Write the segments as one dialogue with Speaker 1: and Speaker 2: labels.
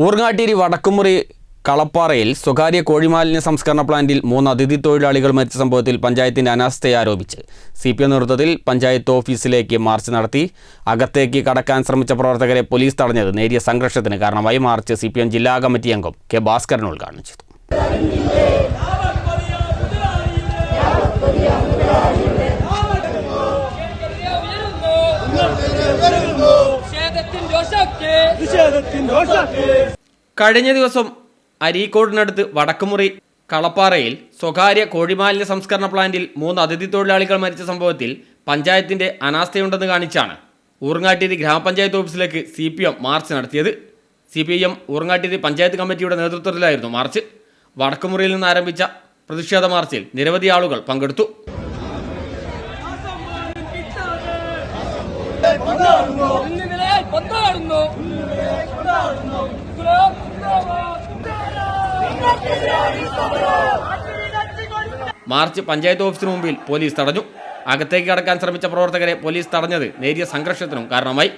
Speaker 1: ഊർങ്ങാട്ടേരി വടക്കുമുറി കളപ്പാറയിൽ സ്വകാര്യ കോഴിമാലിന്യ സംസ്കരണ പ്ലാന്റിൽ മൂന്ന് അതിഥി തൊഴിലാളികൾ മരിച്ച സംഭവത്തിൽ പഞ്ചായത്തിന്റെ അനാസ്ഥയെ ആരോപിച്ച് സി പി എം നേതൃത്വത്തിൽ പഞ്ചായത്ത് ഓഫീസിലേക്ക് മാർച്ച് നടത്തി അകത്തേക്ക് കടക്കാൻ ശ്രമിച്ച പ്രവർത്തകരെ പോലീസ് തടഞ്ഞത് നേരിയ സംഘർഷത്തിന് കാരണമായി. മാർച്ച് സി ജില്ലാ കമ്മിറ്റി അംഗം കെ ഭാസ്കരൻ ഉദ്ഘാടനം ചെയ്തു. കഴിഞ്ഞ ദിവസം അരീക്കോടിനടുത്ത് വടക്കുമുറി കളപ്പാറയിൽ സ്വകാര്യ കോഴിമാലിന്യ സംസ്കരണ പ്ലാന്റിൽ മൂന്ന് അതിഥി തൊഴിലാളികൾ മരിച്ച സംഭവത്തിൽ പഞ്ചായത്തിന്റെ അനാസ്ഥയുണ്ടെന്ന് കാണിച്ചാണ് ഊർങ്ങാട്ടിരി ഗ്രാമപഞ്ചായത്ത് ഓഫീസിലേക്ക് സി പി എം മാർച്ച് നടത്തിയത്. C P M Urangattiri panchayat കമ്മിറ്റിയുടെ നേതൃത്വത്തിലായിരുന്നു മാർച്ച്. വടക്കുമുറിയിൽ നിന്ന് ആരംഭിച്ച പ്രതിഷേധ മാർച്ചിൽ നിരവധി ആളുകൾ പങ്കെടുത്തു.
Speaker 2: കൊണ്ടാടുന്നു
Speaker 1: മാർച്ച് പഞ്ചായത്ത് ഓഫീസിന് മുമ്പിൽ പോലീസ് തടഞ്ഞു. അകത്തേക്ക് കടക്കാൻ ശ്രമിച്ച പ്രവർത്തകരെ പോലീസ് തടഞ്ഞത് നേരിയ സംഘർഷത്തിനും കാരണമായി.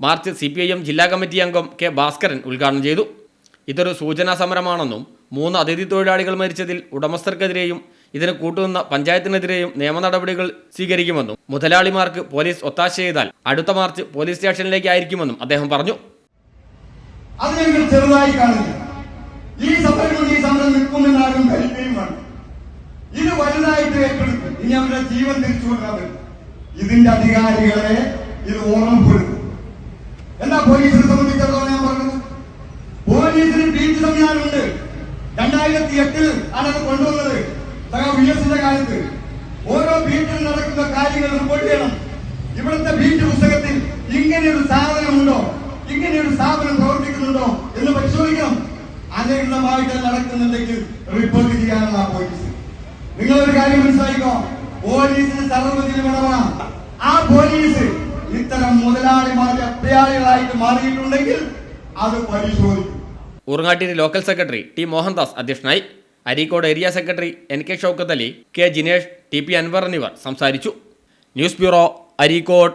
Speaker 1: March C P I M ജില്ലാ കമ്മിറ്റി അംഗം കെ ഭാസ്കരൻ ഉദ്ഘാടനം ചെയ്തു. ഇതൊരു സൂചനാ സമരമാണെന്നും മൂന്ന് അതിഥി തൊഴിലാളികൾ മരിച്ചതിൽ ഉടമസ്ഥർക്കെതിരെയും ഇതിന് കൂട്ടുനിന്ന പഞ്ചായത്തിനെതിരെയും നിയമ നടപടികൾ സ്വീകരിക്കുമെന്നും മുതലാളിമാർക്ക് പോലീസ് ഒത്താശ ചെയ്താൽ അടുത്ത മാർച്ച് പോലീസ് സ്റ്റേഷനിലേക്ക് ആയിരിക്കുമെന്നും അദ്ദേഹം പറഞ്ഞു.
Speaker 3: ചെറുതായി ഈ ഈ സമരം ഇത് വലുതായിട്ട് ഏറ്റെടുക്കും ഇനി അവരുടെ ജീവൻ തിരിച്ചു കൊടുക്കാൻ ഇതിന്റെ അധികാരികളെ ഇത് ഓർമ്മപ്പെടുത്തും സംവിധാനമുണ്ട് രണ്ടായിരത്തി എട്ടിൽ ആണ് അത് കൊണ്ടുവന്നത്. വി കാലത്ത്. ഓരോ ബീറ്റിൽ നടക്കുന്ന കാര്യങ്ങൾ റിപ്പോർട്ട് ചെയ്യണം. ഇവിടുത്തെ ബീറ്റ് പുസ്തകത്തിൽ ഇങ്ങനെയൊരു സാധനമുണ്ടോ? ഒരു സ്ഥാപനം പ്രവർത്തിക്കുന്നുണ്ടോ എന്ന് പരിശോധിക്കണം. അനധികൃതമായിട്ട് നടക്കുന്നുണ്ടെങ്കിൽ റിപ്പോർട്ട് ചെയ്യാനുള്ള പോലീസ് ഒരു കാര്യം മനസ്സിലാക്കിക്കോ പോലീസിന് സർവതിലും ഇടപെടാം ആ പോലീസ് ഇത്തരം മുതലാളിമാരുടെ അഭയാളികളായിട്ട് മാറിയിട്ടുണ്ടെങ്കിൽ അത് പരിശോധിക്കും.
Speaker 1: Urangattiri local secretary T Mohandas അധ്യക്ഷനായി Areekode area secretary N K Shoukath Ali K Jinesh T P Anvar എന്നിവർ സംസാരിച്ചു. News bureau Areekode.